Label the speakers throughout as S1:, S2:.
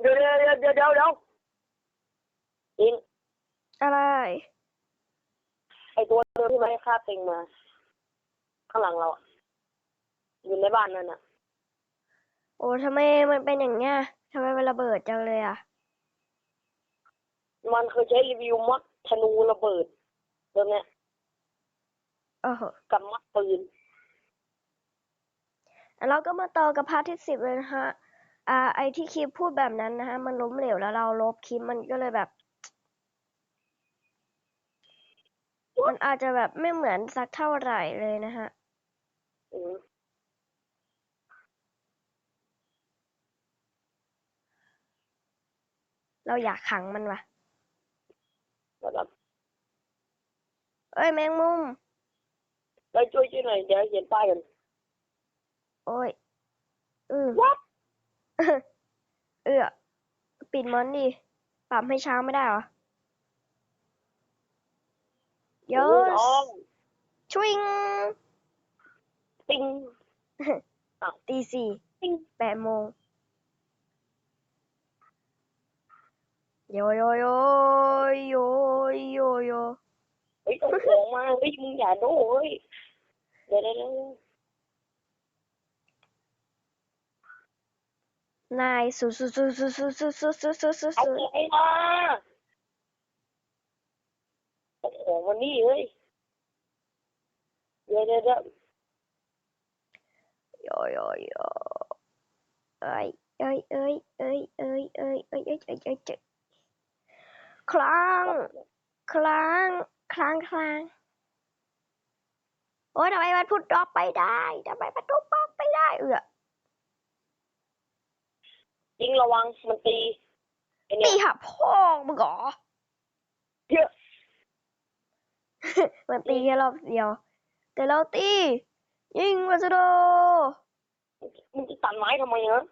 S1: เดี๋ยวเดี๋ยวเดี๋ยวเดี๋ยวเดี๋ยวเดี๋ยวอิง
S2: อะไร
S1: ไอตัวเดิมที่มาให้ค่าเต็งมา ข้างหลังเราอะอยู่ในบ้านนั่นน่ะ
S2: โอ้ทำไมมันเป็นอย่างเงี้ยทำไมมันระเบิดจังเลยอะ
S1: มันเคยใช้รีวิวมัดธนูระเบิดเดิมเนี้ย
S2: โอ้โห
S1: กับมัดปืน
S2: เราก็มาต่อกับพาร์ทที่สิบเลยนะฮะ อ่าไอที่คลิปพูดแบบนั้นนะฮะ มันล้มเหลวแล้วเราลบคลิปมันก็เลยแบบ มันอาจจะแบบไม่เหมือนสักเท่าไหร่เลยนะฮะ
S1: อืม
S2: เราอยากขังมันว่ะ
S1: แล้วแบบ
S2: เอ้ยแมงมุม
S1: แล้วช่วยช่วยหน่อยเดี๋ยวเขียนป้ายกัน
S2: โอ้ยอือ
S1: วัด
S2: เออ ปิดมันดิ ปรับให้ช้าไม่ได้เหรอโย
S1: น้อง
S2: ชวิง
S1: ติง
S2: ตีสี่
S1: ติง
S2: แปดโมงโยโยโยโยโยโย
S1: เฮ้ยเอาของมาเฮ้ยมึงอย่าโน้เฮ้ยเดี๋ยวเดี๋ยวเดี๋ยว นา
S2: ยสุสุสุสุสุสุสุสุสุสุ
S1: เอา
S2: สุ
S1: ของมาเอาของมานี่เฮ้ยเดี๋ยวเดี๋ยวเดี๋ยว
S2: โยโยโยเอ้ยเอ้ยเอ้ยเอ้ยเอ้ยเอ้ยเอ้ยเอ้ยเอ้ยเอ้ยเอ้ยครั้งครั้งครั้งครั้งโอ้ยทำไมมันพูดดอปไปได้ทำไมมันทุบล็อกไปได้เออ
S1: ยิงระวังมันตีไอเนี่
S2: ตี
S1: ย
S2: หับพ่อมึงเหรอ
S1: เยอะ
S2: มันตีแค่รอบเดียว แต่เราตี ยิงมาซะโด
S1: มึงจะตัดไม้ทำไมฮะ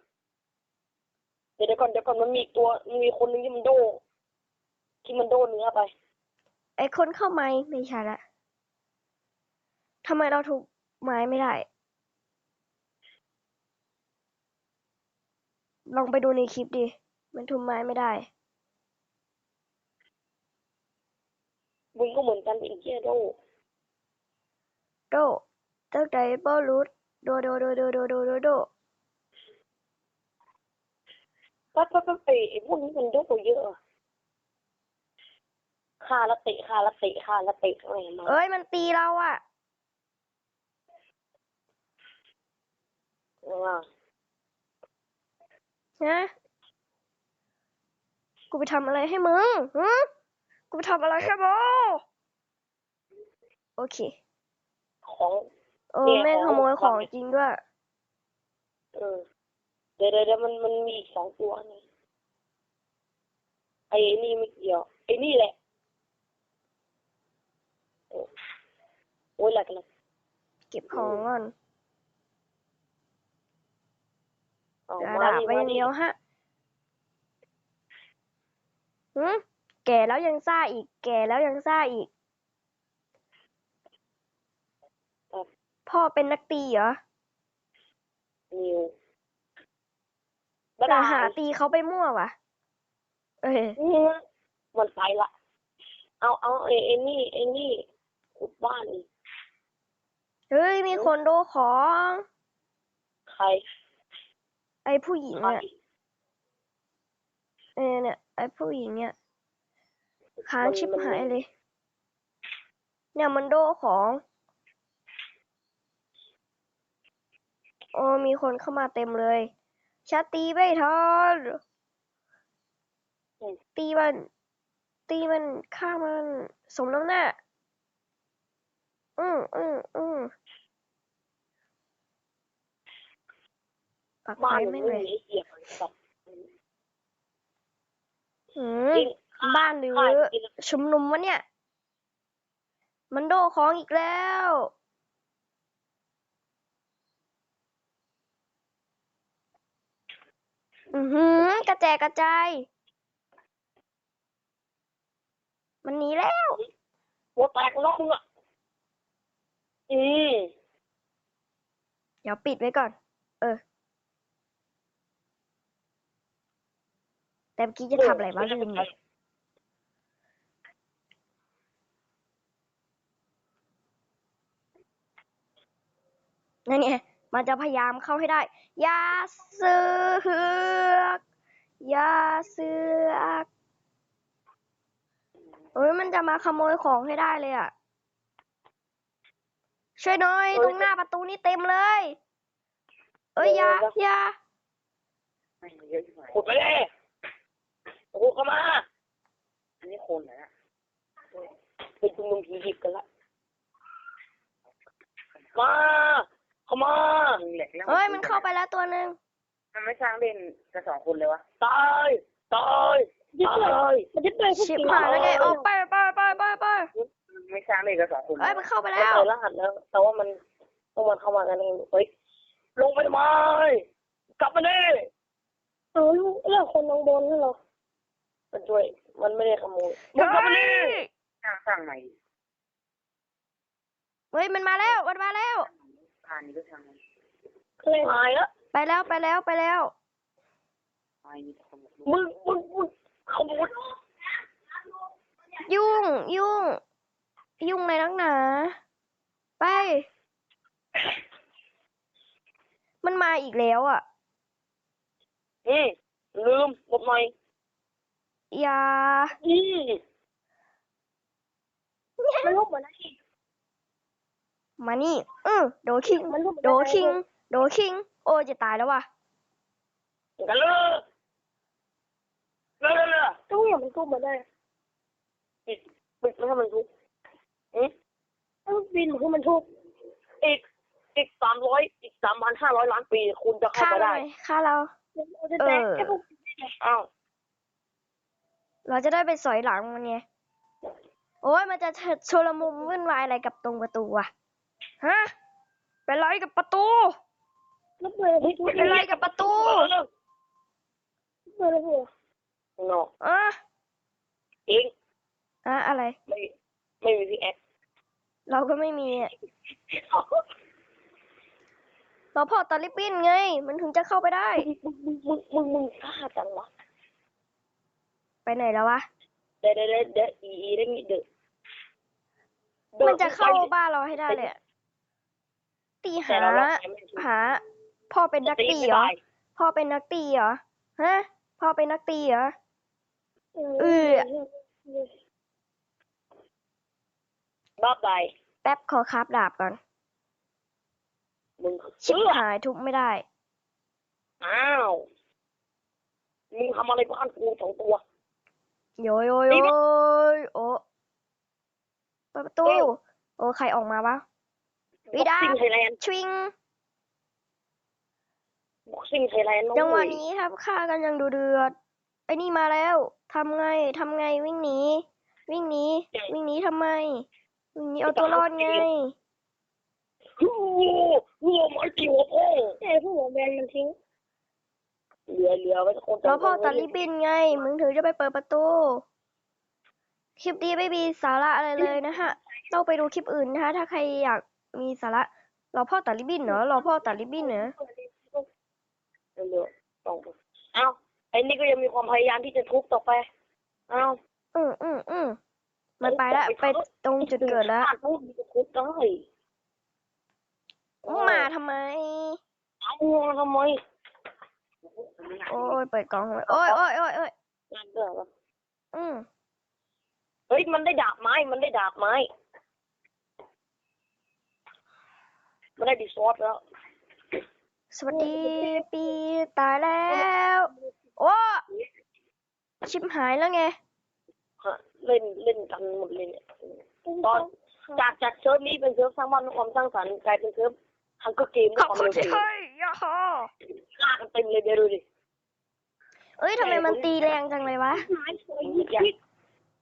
S1: เดี๋ยวเดี๋ยวก่อนเดี๋ยวก่อนมันมีอีกตัวมันมีคนหนึงที่มันโดที่มันโดเนื้อไป
S2: ไอคนเข้าไม้ไม่ใช่ละทำไมเราถูกไม้ไม่ได้ ลองไปดูในคลิปดิ มันทุบไม้ไม่ได้
S1: มึงก็เหมือนกันไอ้เหี้ยโด
S2: โดตั้งใจเป้ารูดโดโดโดโดโดโดโดโด
S1: ปั๊บปั๊บปั๊บไอ้ไอ้พวกนี้มันโดเยอะอะคาละเตะคาละเตะคาละเตะอะไรมา
S2: เอ้ยมันตีเราอะ
S1: อ่า
S2: นะกูไปทำอะไรให้มึงฮึกูไปทำอะไรให้มึงโอเค
S1: ของ
S2: เออ
S1: เนี่ย
S2: แม่ง
S1: ข
S2: ข
S1: อง
S2: โมยของ
S1: ของ
S2: จริงด้วย
S1: เออเดี๋ยวเดี๋ยวเดี๋ยวมันมันมีอีกสองตัวนี่ไอ้นี่ไม่เกี่ยวไอ้นี่แหละ โอ้โอ้ยแหลกเลย
S2: เก็บของก่อน
S1: เอา
S2: เดี๋ยว
S1: มา
S2: ด่า
S1: ดิ
S2: ไป
S1: มา
S2: อย่าง
S1: ดิ
S2: เดียวฮะหืมแก่แล้วยังซ่าอีก แก่แล้วยังซ่าอีก พ่อเป็นนักตีเหรอ
S1: นิว
S2: แต่
S1: บ๊ายบา
S2: หายตีเขาไปมั่ววะเออ
S1: เนี่ยมันไปละ เอาเอาไอ้ไอ้นี่ไอ้นี่ขุดบ้านอีก
S2: เฮ้ย มีคนโดของ
S1: ใคร
S2: ไอ้ผู้หญิง
S1: ใคร
S2: เนี่ยเออเนี่ยไอ้ผู้หญิงเนี่ยค้างชิบหายเลย เนี่ยมันโดของโอ้มีคนเข้ามาเต็มเลย ชาตีไม่ทันตีมัน ตีมันฆ่ามัน สมน้ำหน้า อืมอืมอืม ปักไฟ
S1: บ้าน
S2: ไม่
S1: มึง
S2: เลย
S1: ไอ้เหี้ยสัตว์
S2: หืม
S1: จริงฆ่
S2: บ้านหรือ
S1: ฆ่กิน
S2: ชุมนุมวะเนี่ย มันโดของอีกแล้ว อือหือกระแจกระจาย มันหนีแล้ว
S1: หัวแตกล็อกมึงอะอืม
S2: เดี๋ยวปิดไว้ก่อน เออ แต่เมื่อกี้จะทำอะไรวะลืมเลยนั่นไงมันจะพยายามเข้าให้ได้ อย่าเสือกอย่าเสือกเอ้ยมันจะมาขโมยของให้ได้เลยอะ ช่วยหน่อยตรงหน้าประตูนี่เต็มเลย เอ้ยอย่าอย่า
S3: ไม่เยอะที่ไหน
S1: ขุดไปเลย โอ้โหเข้ามา
S3: อันนี้คนนะ
S1: เป็นชุมนุมผีหยิบกันละ มาเข้ามา
S3: มึงแหลกแล้ว
S2: เฮ้ยมันเข้าไปแล้วตัวหนึ่ง
S3: มันไม่สร้างเล่นกันสองคนเลยวะ
S1: ตายตายตาย
S4: มันจะเปิดพวก
S2: ชิบ
S4: ผี
S2: หายแล้วไงโอ้ไปไปไปไปไป
S3: มันไม่สร้างเล่นกันสองคน
S2: เอ้ยมันเข้าไป
S1: ไม่
S2: แล้ว
S1: เปิดรหัสแล้ว แต่ว่ามันต้องมันเข้ามากันเองเฮ้ยลงไปทำไมกลับมาดิ
S4: เอาลูกเรื่องคนลงบนนั่นเหรอ
S1: มันช่วย มันไม่ได้ขโมยมึงกลับมาดิ
S3: สร้างสร้างใหม่
S2: เฮ้ยมันมาแล้วมันมาแล้ว
S3: ผ่านนี้ก็สร้าง
S4: อะไร
S1: หายแล้ว
S2: ไปแล้วไปแล้วไปแล้ว
S3: ไอ้นี่คน
S1: มึงมึงมึงขโมย
S2: ยุ่งยุ่ง ยุ่งในนักหนา ไป มันมาอีกแล้วอะ
S1: อืมลืมหมดหน่อย
S2: อ ย่า
S1: อืม
S4: มันรูปเหมือนนะที
S2: มานี่อือโดคิง
S4: มันรูป
S2: โดคิง โดคิง โอ้ยจะตายแล้วว่ะ
S1: กันเลยเลยเลยเลย
S4: ต้องอย่างมันรูปเหมือนได้
S1: ปิดปิดไม่ให้มันทุกอืม
S4: ต้องบินคือมันทุก
S1: อีกอีกสามร้อยอีกสามพันห้าร้อยล้านปี คุณจะเข้า
S2: ฆ่า
S1: มา
S2: เรา
S1: ได้
S2: หน่อยฆ่าเรา
S4: เราจะแตกแค่พวก
S1: อ้าว
S2: เราจะได้ไปสอยหลังมันไง โอ้ยมันจะโชลมุมวุ่นวายอะไรกับตรงประตูอะฮะ เป็นไรกับประตู
S4: แล้วเป็
S2: นไรกับประตู
S4: เปิดเลยหัว
S1: เนาะ
S2: อะ
S1: เอง
S2: อะอะไร
S1: ไม่ไม่มีพี่แอค
S2: เราก็ไม่มีอะเราพอตาลิปินไง มันถึงจะเข้าไปได้
S1: มึงมึงมึงมึงมึงกล้าจังวะ
S2: ไปไหนแล้ววะ
S1: เดี๋ยวเดี๋ยวเดี๋ยวเดี๋ยวอีอีได้งี้เด้อดิ
S2: มันจะเข้า
S1: ไป
S2: บ้านเราให้ได้เลยอะตี
S1: แต่
S2: หา
S1: เราล็อกแขนไม่ถูก
S2: หา พ่อเป็นนักตีเหรอ พ่อเป็นนักตีเหรอ ฮะ พ่อเป็นนักตีเหรอ เออ
S1: บ้าไป
S2: แป๊บขอคราบดาบก่อน
S1: มึง
S2: ชิบ
S1: เชื่อ
S2: หายทุบไม่ได้
S1: อ้าว มึงทำอะไรบ้านกูสองตัว
S2: โยโยโยยโอ้เปิดประตู
S1: เอ้า
S2: โอ้ใครออกมาวะวิดา
S1: บ็อกซิ่งไทยแลนด์
S2: ชวิง
S1: บ็อกซิ่งไทยแลนด์น้อง
S2: จังหวะ
S1: เว้ย
S2: นี้ครับฆ่ากันอย่างดูเดือด ไอ้นี่มาแล้วทำไงทำไงวิ่งหนี วิ่งหนี วิ่งหนีทำไม วิ่งหนีเอาตัวรอดไง
S1: ฮู้หัวไม้ตีหัวพ่อ
S4: ไอ้พวกหัวแบนมันทิ้ง
S1: เหลือเหลือไว้ทุกคน
S2: แล้วพ่อตัดริบบินไง มึงถึงจะไปเปิดประตู คลิปนี้ไม่มีสาระอะไรเลยนะฮะ ต้องไปดูคลิปอื่นนะคะถ้าใครอยากมีสาระ รอพ่อตัดริบบินเหรอ รอพ่อตัดริบบินเหรอ
S1: เหลือๆต้องเอ้าไอ้นี่ก็ยังมีความพยายามที่จะทุบต่อไป เอ้า
S2: อืมอืมอืมมันไปแล้วไปตรงจุดเกิดแล้ว
S1: บ้านทุบมันจะทุบได้
S2: มาทำไม
S1: เอาทำไม
S2: โอ้ยเปิดกล่องทำไมโอ้ยโอ้ยโอ้ยโอ้ย
S1: นั่นเด้อ
S2: อืม
S1: เฮ้ยมันได้ดาบไม้ มันได้ดาบไม้ มันได้ดีซอสแล้ว
S2: สวัสดีปีตายแล้ว โอ้ชิบหายแล้วไง
S1: ฮะเล่นเล่นกันหมดเลยเนี่ยตอนจากจากเซิร์ฟนี้เป็นเซิร์ฟสร้างบ้านด้วยความสร้างสรรค์กลายเป็นเซิร์ฟฮังเกอร์เกมด้
S2: ข
S1: วย
S2: อบ
S1: ความ
S2: คุณ
S1: เร็ว
S2: ที่
S1: สูง
S2: ให้ยาฮอ
S1: ฆ่ากันเต็มเลยเดี๋ยวดูดิ
S2: เอ้ยทำไมมันตีแรงจังเลยวะ
S4: ไม้สวย
S1: มึงแก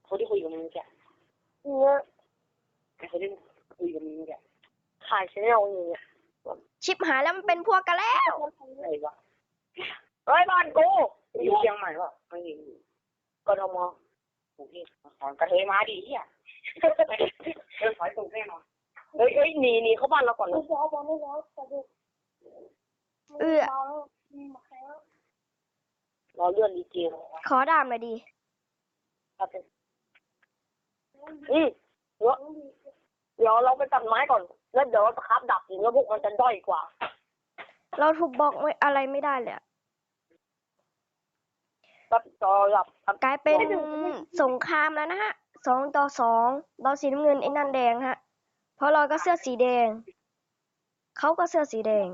S1: เขาที่คุยกับมึงแก
S4: เนื้อ
S1: ไอ้เขาที่คุยกับมึงแกขายชแนลอย่างเงี้ย
S2: ชิบหายแล้วมันเป็นพวกกันแล้ว
S1: อะไรวะเฮ้ยบ้านกู
S3: อยู่เชียงใหม่ป่ะไม่เห็นอยู่
S1: กทม
S3: โอเคขอนกระเทยมาดิเฮียเดินถอยตรงแน่นอน
S1: เฮ้ยเฮ้ยหนีหนีเข้าบ้านเราก่อน
S4: ดู
S1: นะ
S4: บอลบอลไม่แล้วแต่ดู
S2: เอื้อ
S4: มาแล้วมาแล้ว
S1: รอเลื่อนดีเจ
S2: ขอดามหน่อยดี
S1: ครับอืมเดี๋ยวเดี๋ยวเราไปตัดไม้ก่อน แล้วเดี๋ยวเราจะคับดับอีกแล้วพวกมันจะด้อยกว่า
S2: เราถูกบล็อกไม่อะไรไม่ได้เลยอะ
S1: ครับจอดับครับ
S2: กลายเป็นสงครามแล้วนะฮะสองต่อสองเราสีน้ำเงินไอ้นั่นแดงฮะ เพราะเราก็เสื้อสีแดง เขาก็เสื้อสีแดง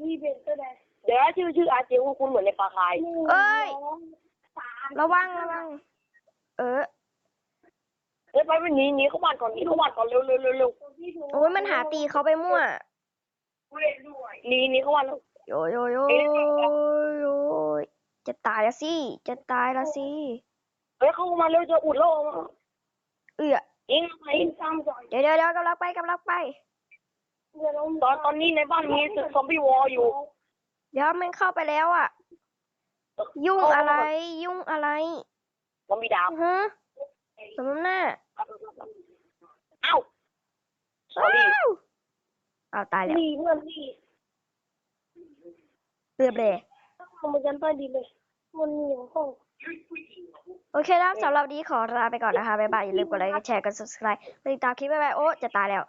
S4: นี่เป็นก็ได้
S1: เดี๋ยวชื่อชื่ออาเจคุณคุณเหมือนในปลาคาย
S2: เอ้ย ระวังระวัง เออ
S1: เฮ้ยไปไปหนีหนีเข้าบ้านก่อนหนีเข้าบ้านก่อนเร็วเร็วเร็วเร็ว
S2: โอ้ยมันหาตีเขาไปมั่ว
S1: หนีหนีเข้าบ้านแล้ว
S2: โยโยโยโยจะตายแล้วสิ จะตายแล้วสิ
S1: เฮ้ยเข้ามาเร็วจะอุดโลก
S2: เอือ
S1: ยิงไป
S4: ตามก่อน
S2: เดี๋ยวเดี๋ยวเดี๋ยวกำลังไปกำลังไป
S4: เดี๋ยวเรา
S1: ตอนตอนนี้ในบ้านมีศึกซอมบี้วอร์อยู่
S2: เดี๋ยวมันเข้าไปแล้วอะ ยุ่งอะไร ยุ่งอะไร
S1: ซอมบี้ดาว
S2: ฮะสมน้ำหน้า
S1: เอ้าสอ
S2: อ้า
S1: รี่
S2: วอ้าวตายแล้ว
S4: ดีเพื่อนดี
S2: เรียบเลย
S4: ทำมากันใต้ดีเลยมันเหนียวห้อง
S2: โอเคแล้วสำหรับวันนี้ขอลาไปก่อนนะคะ บ๊ายบาย อย่าลืมกดไลค์ กดแชร์ กด subscribe ไปติดตามคลิปบ๊ายบาย โอ้ จะตายแล้ว